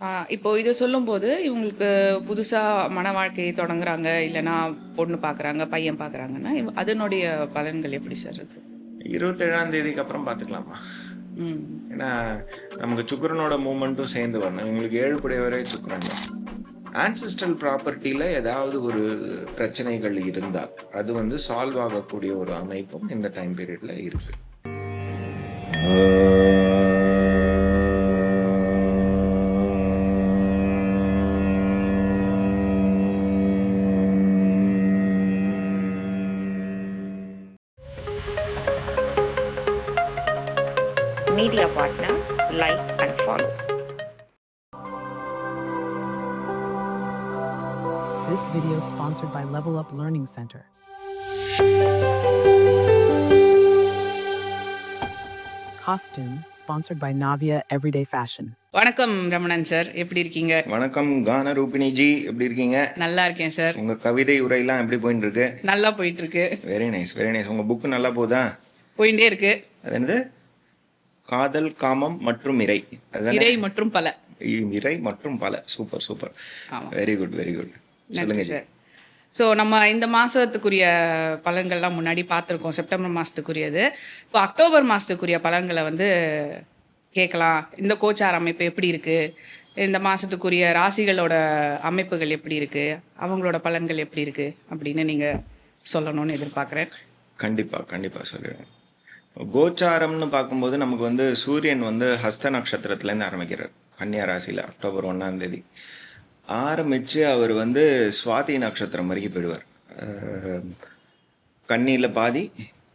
ஆ, இப்போ இத சொல்லும்போது, இவங்களுக்கு புதுசா மண வாழ்க்கையை தொடங்குறாங்க, இல்லன்னா பொண்ணு பார்க்குறாங்க, பையன் பார்க்குறாங்கன்னா, இவ் அதனுடைய பலன்கள் எப்படி சார் இருக்கு? 27ஆம் தேதிக்கு அப்புறம் பார்த்துக்கலாமா? ம். ஏன்னா, நமக்கு சுக்கிரனோட மூவ்மெண்ட்டும் சேர்ந்து வரணும். இவங்களுக்கு 7 கூடியவரே சுக்கிரன் தான். ஆன்செஸ்ட்ரல் ப்ராப்பர்ட்டில ஏதாவது ஒரு பிரச்சனைகள் இருந்தால், அது வந்து சால்வ் ஆகக்கூடிய ஒரு அமைப்பும் இந்த டைம் பீரியட்ல இருக்கு. This video is sponsored by Level Up Learning Center. Costume sponsored by Navia Everyday Fashion. வணக்கம் ரமணன் சார். எப்படி இருக்கீங்க? வணக்கம் கான ரூபினி ஜி எப்படி இருக்கீங்க? நல்லா இருக்கேன் சார். உங்க கவிதை உரையெல்லாம் எப்படி போயிட்டு இருக்கு? நல்லா போயிட்டு இருக்கு. Very nice very nice. உங்க புக் நல்லா போதா? போயிட்டே இருக்கு. அது என்னது? காதல் காமம் மற்றும் இறை. அதானே? இறை மற்றும் பல. இ- இறை மற்றும் பல. Super super. ஆமா. Very good very good. சொல்லுங்க. சார். ஸோ நம்ம இந்த மாதத்துக்குரிய பலன்கள்லாம் முன்னாடி பார்த்துருக்கோம். செப்டம்பர் மாதத்துக்குரியது இப்போ அக்டோபர் மாதத்துக்குரிய பலன்களை வந்து கேட்கலாம். இந்த கோச்சார் அமைப்பு எப்படி இருக்குது இந்த மாதத்துக்குரிய ராசிகளோட அமைப்புகள் எப்படி இருக்குது அவங்களோட பலன்கள் எப்படி இருக்குது அப்படின்னு நீங்கள் சொல்லணும்னு எதிர்பார்க்குறேன். கண்டிப்பா கண்டிப்பா சொல்லிடுறேன் கோச்சாரம்னு பார்க்கும்போது நமக்கு வந்து சூரியன் வந்து ஹஸ்த நட்சத்திரத்துலேருந்து ஆரம்பிக்கிறார். கன்னியா ராசியில் அக்டோபர் ஒன்றாம் தேதி. ஆரம்பித்து அவர் வந்து சுவாதி நட்சத்திரம் வரைக்கும் போயிடுவார். கன்னியில் பாதி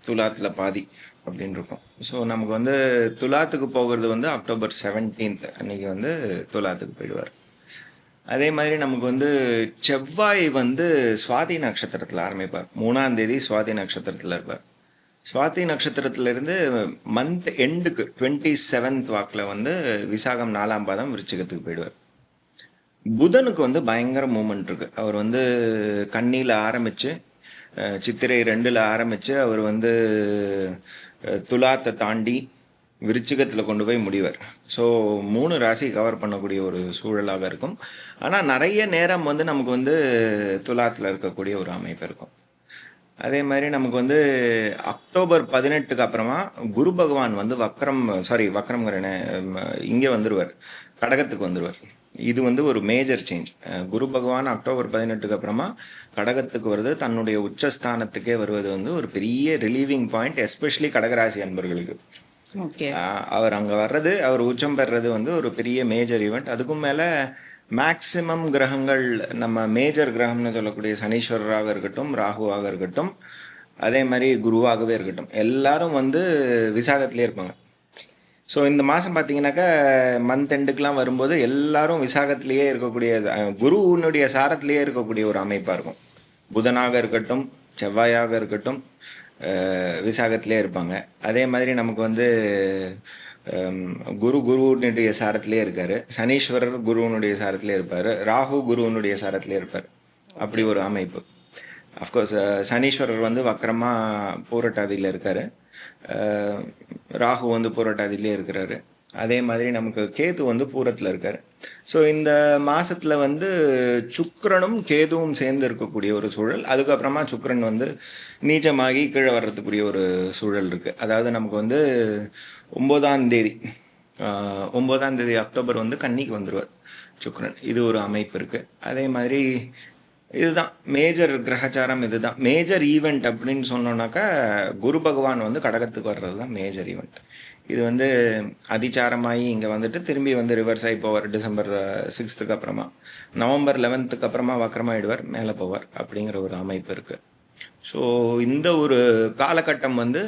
துலாத்தில் பாதி அப்படின்னு இருக்கும். ஸோ நமக்கு வந்து துலாத்துக்கு போகிறது வந்து அக்டோபர் செவன்டீன்த் அன்னைக்கு வந்து துலாத்துக்கு போயிடுவார். அதே மாதிரி நமக்கு வந்து செவ்வாய் வந்து சுவாதி நட்சத்திரத்தில் ஆரம்பிப்பார். மூணாம் தேதி சுவாதி நட்சத்திரத்தில் இருப்பார். சுவாதி நட்சத்திரத்திலிருந்து மந்த் எண்டுக்கு டுவெண்ட்டி செவன்த் வாக்கில் வந்து விசாகம் நாலாம் பாதம் விருச்சிகத்துக்கு போயிடுவார். புதனுக்கு வந்து பயங்கர மூமெண்ட் இருக்கு. அவர் வந்து கண்ணியில் ஆரம்பித்து சித்திரை ரெண்டில் ஆரம்பித்து அவர் வந்து துலாத்தை தாண்டி விருச்சிகத்தில் கொண்டு போய் முடிவார். ஸோ மூணு ராசி கவர் பண்ணக்கூடிய ஒரு சூழலாக இருக்கும். ஆனால் நிறைய நேரம் வந்து நமக்கு வந்து துலாத்தில் இருக்கக்கூடிய ஒரு அமைப்பு இருக்கும். அதே மாதிரி நமக்கு வந்து அக்டோபர் பதினெட்டுக்கு அப்புறமா குரு பகவான் வந்து வக்ரம் சாரி வக்ரம்ங்கிறனே இங்கே வந்துடுவார் கடகத்துக்கு வந்துடுவார் இது வந்து ஒரு மேஜர் சேஞ்ச் குரு பகவான் அக்டோபர் பதினெட்டுக்கு அப்புறமா கடகத்துக்கு வருது. தன்னுடைய உச்சஸ்தானத்துக்கே வருவது வந்து ஒரு பெரிய ரிலீவிங் பாயிண்ட் எஸ்பெஷலி கடகராசி அன்பர்களுக்கு. அவர் அங்கே வர்றது அவர் உச்சம் பெறுறது வந்து ஒரு பெரிய மேஜர் ஈவெண்ட் அதுக்கும் மேலே மேக்சிமம் கிரகங்கள் நம்ம மேஜர் கிரகம்னு சொல்லக்கூடிய சனீஸ்வரராக இருக்கட்டும் ராகுவாக இருக்கட்டும் அதே மாதிரி குருவாகவே இருக்கட்டும். எல்லாரும் வந்து விசாகத்திலே இருப்பாங்க. ஸோ இந்த மாதம் பார்த்தீங்கன்னாக்கா மந்த் எண்டுக்கெலாம் வரும்போது எல்லாரும் விசாகத்திலேயே இருக்கக்கூடிய குருவினுடைய சாரத்திலேயே இருக்கக்கூடிய ஒரு அமைப்பாக இருக்கும். புதனாக இருக்கட்டும் செவ்வாயாக இருக்கட்டும் விசாகத்திலே இருப்பாங்க. அதே மாதிரி நமக்கு வந்து குரு குருவினுடைய சாரத்திலே இருக்கார். சனீஸ்வரர் குருவனுடைய சாரத்திலே இருப்பார். ராகு குருவனுடைய சாரத்திலே இருப்பார். அப்படி ஒரு அமைப்பு. அஃப்கோர்ஸ் சனீஸ்வரர் வந்து வக்கரமாக பூரட்டாதியில் இருக்கார். ராகு வந்து புரட்டாதிலே இருக்கிறாரு. அதே மாதிரி நமக்கு கேது வந்து பூரத்தில் இருக்கார். ஸோ இந்த மாதத்தில் வந்து சுக்கரனும் கேதுவும் சேர்ந்து இருக்கக்கூடிய ஒரு சூழல். அதுக்கப்புறமா சுக்கரன் வந்து நீச்சமாகி கீழே வர்றதுக்குரிய ஒரு சூழல் இருக்குது அதாவது நமக்கு வந்து ஒம்போதாம் தேதி ஒம்போதாம் தேதி அக்டோபர் வந்து கன்னிக்கு வந்துடுவார் சுக்கரன். இது ஒரு அமைப்பு இருக்குது அதே மாதிரி இதுதான். மேஜர் கிரகச்சாரம் இதுதான். மேஜர் ஈவெண்ட் அப்படின்னு சொன்னோன்னாக்கா குரு பகவான் வந்து கடகத்துக்கு வர்றது தான் மேஜர் ஈவெண்ட் இது வந்து அதிச்சாரமாகி இங்கே வந்துட்டு திரும்பி வந்து ரிவர்ஸ் ஆகி போவார். டிசம்பர் சிக்ஸ்த்துக்கு uh, அப்புறமா. நவம்பர் லெவன்த்துக்கு அப்புறமா வக்கரமாயிடுவார் மேலே போவார். அப்படிங்கிற ஒரு அமைப்பு இருக்குது ஸோ இந்த ஒரு காலகட்டம் வந்து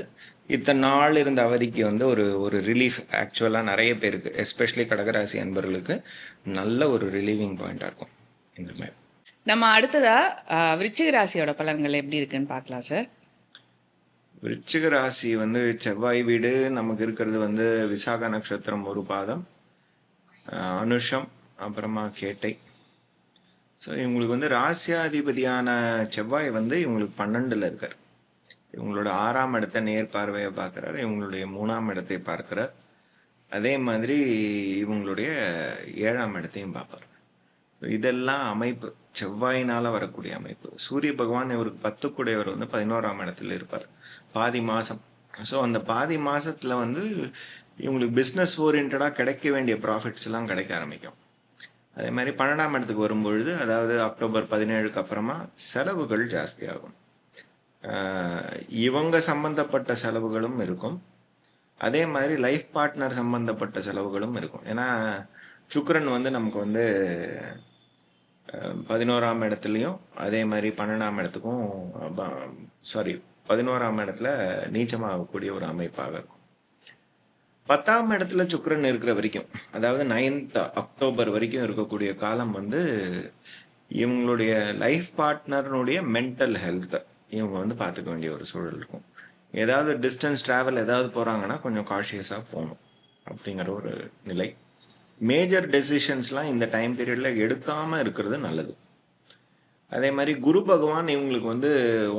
இத்தனை நாள் இருந்த அவதிக்கு வந்து ஒரு ஒரு ரிலீஃப் ஆக்சுவலாக நிறைய பேருக்கு எஸ்பெஷலி கடகராசி அன்பர்களுக்கு நல்ல ஒரு ரிலீவிங் பாயிண்ட்டாக இருக்கும். இந்த மாதிரி. நம்ம அடுத்ததா விருச்சிக ராசியோட பலன்கள் எப்படி இருக்குன்னு பார்க்கலாம் சார் விருச்சிக ராசி வந்து செவ்வாய் வீடு நமக்கு இருக்கிறது வந்து விசாக நட்சத்திரம் ஒரு பாதம் அனுஷம் அப்புறமா கேட்டை. ஸோ இவங்களுக்கு வந்து ராசியாதிபதியான செவ்வாய் வந்து இவங்களுக்கு பன்னெண்டில் இருக்கார். இவங்களோட ஆறாம் இடத்தை நேர் பார்வையை பார்க்குறாரு இவங்களுடைய மூணாம் இடத்தை பார்க்கிறார். அதே மாதிரி இவங்களுடைய ஏழாம் இடத்தையும் பார்ப்பார். இதெல்லாம் அமைப்பு. செவ்வாயினால் வரக்கூடிய அமைப்பு. சூரிய பகவான் இவருக்கு பத்துக்குடையவர் வந்து பதினோராம் இடத்துல இருப்பார். பாதி மாதம் ஸோ அந்த பாதி மாதத்தில் வந்து இவங்களுக்கு பிஸ்னஸ் ஓரியன்டாக கிடைக்க வேண்டிய ப்ராஃபிட்ஸ் எல்லாம் கிடைக்க ஆரம்பிக்கும். அதே மாதிரி பன்னெண்டாம் இடத்துக்கு வரும்பொழுது அதாவது அக்டோபர் பதினேழுக்கு அப்புறமா செலவுகள் ஜாஸ்தியாகும். இவங்க சம்பந்தப்பட்ட செலவுகளும் இருக்கும். அதே மாதிரி லைஃப் பார்ட்னர் சம்பந்தப்பட்ட செலவுகளும் இருக்கும். ஏன்னா சுக்ரன் வந்து நமக்கு வந்து பதினோராம் இடத்துலையும் அதே மாதிரி பன்னெண்டாம் இடத்துக்கும் சாரி பதினோராம் இடத்துல நீச்சமாகக்கூடிய ஒரு அமைப்பாக இருக்கும். பத்தாம் இடத்துல சுக்கரன் இருக்கிற வரைக்கும் அதாவது நைன்த் அக்டோபர் வரைக்கும் இருக்கக்கூடிய காலம் வந்து இவங்களுடைய லைஃப் பார்ட்னர்னுடைய மென்டல் ஹெல்த்தை இவங்க வந்து பார்த்துக்க வேண்டிய ஒரு சூழல் இருக்கும். ஏதாவது டிஸ்டன்ஸ் ட்ராவல் ஏதாவது போகிறாங்கன்னா கொஞ்சம் காஷியஸாக போகணும் அப்படிங்கிற ஒரு நிலை. மேஜர் டெசிஷன்ஸ்லாம் இந்த டைம் பீரியடில் எடுக்காமல் இருக்கிறது நல்லது. அதே மாதிரி குரு பகவான் இவங்களுக்கு வந்து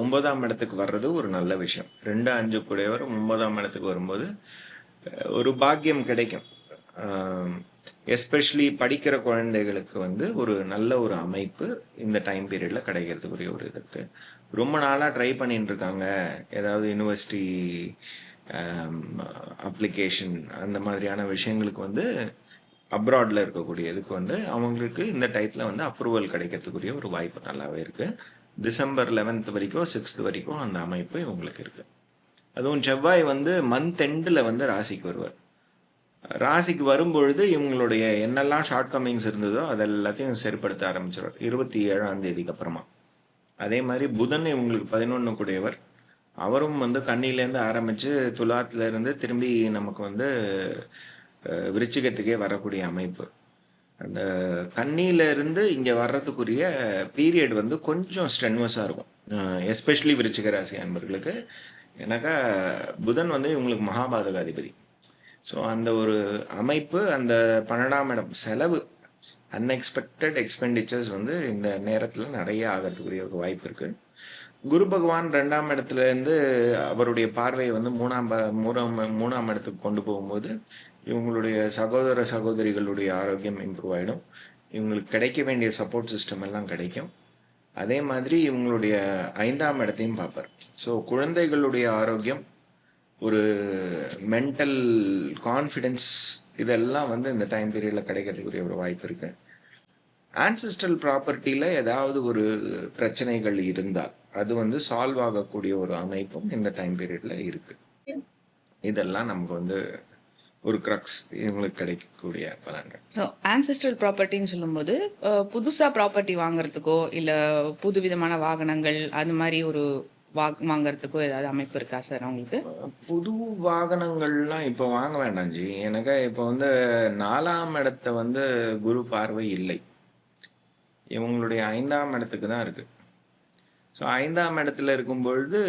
ஒன்பதாம் இடத்துக்கு வர்றது ஒரு நல்ல விஷயம். ரெண்டு அஞ்சு கூடையவர் ஒன்பதாம் இடத்துக்கு வரும்போது ஒரு பாக்கியம் கிடைக்கும். எஸ்பெஷலி படிக்கிற குழந்தைகளுக்கு வந்து ஒரு நல்ல ஒரு அமைப்பு இந்த டைம் பீரியடில் கிடைக்கிறதுக்குரிய ஒரு இது இருக்குது ரொம்ப நாளாக ட்ரை பண்ணிட்டு இருக்காங்க. ஏதாவது யூனிவர்சிட்டி அப்ளிகேஷன் அந்த மாதிரியான விஷயங்களுக்கு வந்து அப்ராடில் இருக்கக்கூடிய இதுக்கு வந்து அவங்களுக்கு இந்த டயத்தில் வந்து அப்ரூவல் கிடைக்கிறதுக்குரிய ஒரு வாய்ப்பு நல்லாவே இருக்குது டிசம்பர் லெவன்த் வரைக்கும் சிக்ஸ்த் வரைக்கும் அந்த அமைப்பு இவங்களுக்கு இருக்குது அதுவும் செவ்வாய் வந்து மந்த் எண்டில் வந்து ராசிக்கு வருவார். ராசிக்கு வரும்பொழுது இவங்களுடைய என்னெல்லாம் ஷார்ட் கம்மிங்ஸ் இருந்ததோ அது எல்லாத்தையும் சரிப்படுத்த ஆரம்பிச்சிடுவார் இருபத்தி ஏழாம் தேதிக்கு அப்புறமா. அதே மாதிரி புதன் இவங்களுக்கு பதினொன்று கூடியவர். அவரும் வந்து கண்ணிலேருந்து ஆரம்பித்து துலாத்துலேருந்து திரும்பி நமக்கு வந்து விருச்சிகத்துக்கே வரக்கூடிய அமைப்பு. அந்த கண்ணியில இருந்து இங்கே வர்றதுக்குரிய பீரியட் வந்து கொஞ்சம் ஸ்ட்ரென்வஸாக இருக்கும். எஸ்பெஷலி விருச்சிக ராசி அன்பர்களுக்கு. ஏன்னாக்கா புதன் வந்து இவங்களுக்கு மகாபாதகாதிபதி. ஸோ அந்த ஒரு அமைப்பு அந்த பன்னெண்டாம் இடம் செலவு அன்எக்ஸ்பெக்டட் எக்ஸ்பெண்டிச்சர்ஸ் வந்து இந்த நேரத்தில் நிறைய ஆகிறதுக்குரிய ஒரு வாய்ப்பு இருக்குது குரு பகவான் ரெண்டாம் இடத்துல இருந்து அவருடைய பார்வையை வந்து மூணாம் ப- மூணாம் மூணாம் இடத்துக்கு கொண்டு போகும்போது இவங்களுடைய சகோதர சகோதரிகளுடைய ஆரோக்கியம் இம்ப்ரூவ் ஆகிடும் இவங்களுக்கு கிடைக்க வேண்டிய சப்போர்ட் சிஸ்டம் எல்லாம் கிடைக்கும். அதே மாதிரி இவங்களுடைய ஐந்தாம் இடத்தையும் பார்ப்பார். ஸோ குழந்தைகளுடைய ஆரோக்கியம் ஒரு மென்டல் கான்ஃபிடென்ஸ் இதெல்லாம் வந்து இந்த டைம் பீரியடில் கிடைக்கிறதுக்குரிய ஒரு வாய்ப்பு இருக்குது ஆன்சிஸ்ட்ரல் ப்ராப்பர்ட்டியில் ஏதாவது ஒரு பிரச்சனைகள் இருந்தால் அது வந்து சால்வ் ஆகக்கூடிய ஒரு அமைப்பும் இந்த டைம் பீரியடில் இருக்கு. இதெல்லாம் நமக்கு வந்து ஒரு க்ரக்ஸ் இவங்களுக்கு கிடைக்கக்கூடிய பலன்கள். ஸோ ஆன்செஸ்ட்ரல் ப்ராப்பர்ட்டின்னு சொல்லும்போது புதுசாக ப்ராப்பர்ட்டி வாங்குறதுக்கோ இல்லை புது விதமான வாகனங்கள் அது மாதிரி ஒரு வா வாங்குறதுக்கோ ஏதாவது அமைப்பு இருக்கா சார் அவங்களுக்கு? புது வாகனங்கள்லாம் இப்போ வாங்க வேண்டாம் ஜி. எனக்கு இப்போ வந்து நாலாம் இடத்த வந்து குரு பார்வை இல்லை. இவங்களுடைய ஐந்தாம் இடத்துக்கு தான் இருக்கு. ஸோ ஐந்தாம் இடத்துல இருக்கும் பொழுது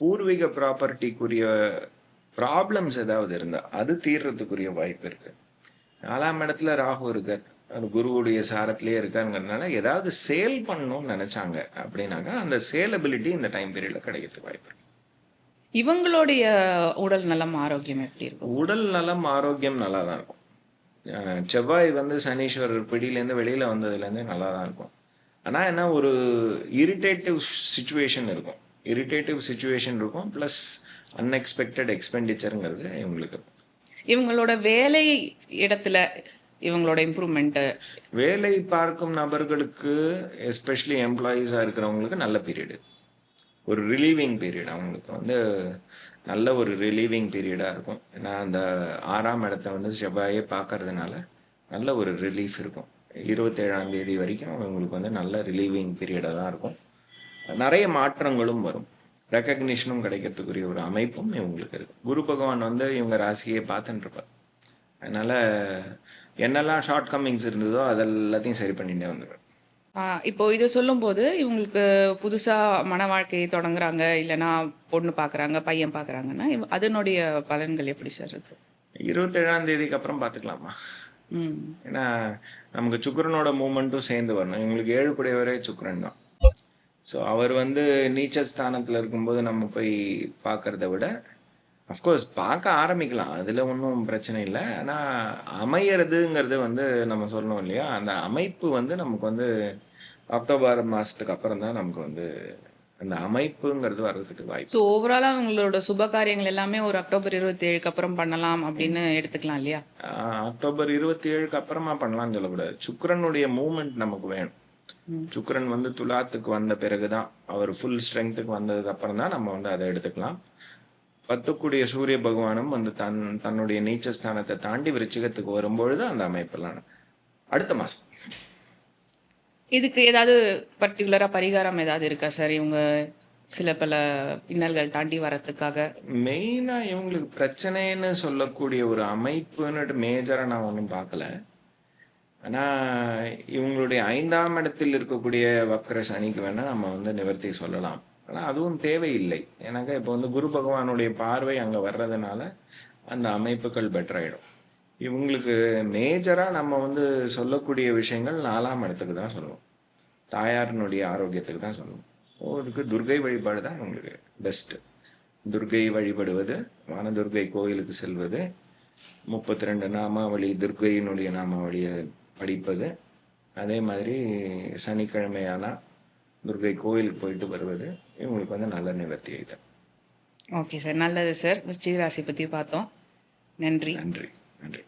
பூர்வீக ப்ராப்பர்ட்டிக்குரிய ப்ராப்ளம்ஸ் ஏதாவது இருந்தால் அது தீர்றதுக்குரிய வாய்ப்பு இருக்கு. நாலாம் இடத்துல ராகு இருக்கார். அது குருவுடைய சாரத்திலேயே இருக்காருங்கிறதுனால ஏதாவது சேல் பண்ணணும்னு நினைச்சாங்க அப்படின்னாக்கா அந்த சேலபிலிட்டி இந்த டைம் பீரியடில் கிடைக்கிறதுக்கு வாய்ப்பு இருக்கு. இவங்களுடைய உடல் நலம் ஆரோக்கியம் எப்படி இருக்கும்? உடல் நலம் ஆரோக்கியம் நல்லா தான் இருக்கும். செவ்வாய் வந்து சனீஸ்வரர் பிடியிலேருந்து வெளியில் வந்ததுலேருந்தே நல்லா தான் இருக்கும். ஆனால் என்ன ஒரு இரிட்டேட்டிவ் சுச்சுவேஷன் இருக்கும். இரிட்டேட்டிவ் சுச்சுவேஷன் இருக்கும் ப்ளஸ் அன்எக்ஸ்பெக்டட் எக்ஸ்பெண்டிச்சருங்கிறது இவங்களுக்கு. இவங்களோட வேலை இடத்துல இவங்களோட இம்ப்ரூவ்மெண்ட்டு வேலை பார்க்கும் நபர்களுக்கு எஸ்பெஷலி எம்ப்ளாயீஸாக இருக்கிறவங்களுக்கு நல்ல பீரியடு ஒரு ரிலீவிங் பீரியட் அவங்களுக்கு வந்து நல்ல ஒரு ரிலீவிங் பீரியடாக இருக்கும். ஏன்னா அந்த ஆறாம் இடத்த வந்து செவ்வாயே பார்க்கறதுனால நல்ல ஒரு ரிலீஃப் இருக்கும். இருபத்தேழாம் தேதி வரைக்கும் அவங்களுக்கு வந்து நல்ல ரிலீவிங் பீரியடாக தான் இருக்கும். நிறைய மாற்றங்களும் வரும். ரெக்கக்னிஷனும் கிடைக்கிறதுக்குரிய ஒரு அமைப்பும் இவங்களுக்கு இருக்கும் குரு பகவான் வந்து இவங்க ராசியை பார்த்துட்டுருப்பார் அதனால் என்னெல்லாம் ஷார்ட் கம்மிங்ஸ் இருந்ததோ அதெல்லாத்தையும் சரி பண்ணிகிட்டே வந்துடுவேன் வந்துடுவேன் இப்போ இதை சொல்லும்போது இவங்களுக்கு புதுசாக மன வாழ்க்கையை தொடங்குறாங்க இல்லைன்னா பொண்ணு பார்க்குறாங்க பையன் பார்க்குறாங்கன்னா அதனுடைய பலன்கள் எப்படி சார் இருக்கு? இருபத்தேழாம் தேதிக்கு அப்புறம் பார்த்துக்கலாமா ம். ஏன்னா நமக்கு சுக்கிரனோட மூமெண்ட்டும் சேர்ந்து வரணும். இவங்களுக்கு ஏழு கூடியவரே சுக்கிரன் தான். ஸோ அவர் வந்து நீச்ச ஸ்தானத்தில் இருக்கும்போது நம்ம போய் பார்க்கறத விட அஃப்கோர்ஸ் பார்க்க ஆரம்பிக்கலாம். அதில் ஒன்றும் பிரச்சனை இல்லை. ஆனால் அமையறதுங்கிறது வந்து நம்ம சொல்லணும் இல்லையா? அந்த அமைப்பு வந்து நமக்கு வந்து அக்டோபர் மாதத்துக்கு அப்புறம் தான் நமக்கு வந்து அந்த அமைப்புங்கிறது வர்றதுக்கு வாய்ப்பு. ஸோ ஓவராலாக உங்களோட சுப காரியங்கள் எல்லாமே ஒரு அக்டோபர் இருபத்தி ஏழுக்கு அப்புறம் பண்ணலாம் அப்படின்னு எடுத்துக்கலாம் இல்லையா? அக்டோபர் இருபத்தி ஏழுக்கு அப்புறமா பண்ணலாம்னு சொல்லக்கூடாது. சுக்கிரனுடைய மூமெண்ட் நமக்கு வேணும். சுக்கிரன் வந்து துலாத்துக்கு வந்த பிறகு தான் அவர் ஃபுல் ஸ்ட்ரென்த்துக்கு வந்ததுக்கு அப்புறம் தான் நம்ம வந்து அதை எடுத்துக்கலாம். பத்துக்குடிய சூரிய பகவானும் வந்து தன் தன்னுடைய நீச்ச ஸ்தானத்தை தாண்டி விருச்சிகத்துக்கு வரும்பொழுது அந்த அமைப்பெல்லாம் அடுத்த மாதம் இதுக்கு ஏதாவது பர்டிகுலராக பரிகாரம் ஏதாவது இருக்கா சார்? இவங்க சில பல இன்னல்கள் தாண்டி வரத்துக்காக. மெயினாக இவங்களுக்கு பிரச்சனைன்னு சொல்லக்கூடிய ஒரு அமைப்புன்னுட்டு மேஜராக நான் ஒன்றும் பார்க்கல. ஆனால் இவங்களுடைய ஐந்தாம் இடத்தில் இருக்கக்கூடிய வக்ர சனிக்கு வேணால் நம்ம வந்து நிவர்த்தி சொல்லலாம். ஆனால் அதுவும் தேவையில்லை. ஏன்னாக்கா இப்போ வந்து குரு பகவானுடைய பார்வை அங்கே வர்றதுனால அந்த அமைப்புகள் பெட்டராயிடும் இவங்களுக்கு மேஜராக நம்ம வந்து சொல்லக்கூடிய விஷயங்கள் நாலாம் இடத்துக்கு தான் சொல்லுவோம். தாயாரினுடைய ஆரோக்கியத்துக்கு தான் சொல்லுவோம். ஓ இதுக்கு துர்கை வழிபாடு தான் இவங்களுக்கு பெஸ்ட்டு துர்கை வழிபடுவது வானதுர்கை கோயிலுக்கு செல்வது முப்பத்தி ரெண்டு நாமாவளி துர்கையினுடைய நாமாவளியை படிப்பது அதே மாதிரி சனிக்கிழமையானால் துர்கை கோயிலுக்கு போயிட்டு வருவது இவங்களுக்கு வந்து நல்ல நிவர்த்தியை தான் ஓகே சார் நல்லது சார். விருச்சிக ராசி பற்றி பார்த்தோம். நன்றி. நன்றி நன்றி.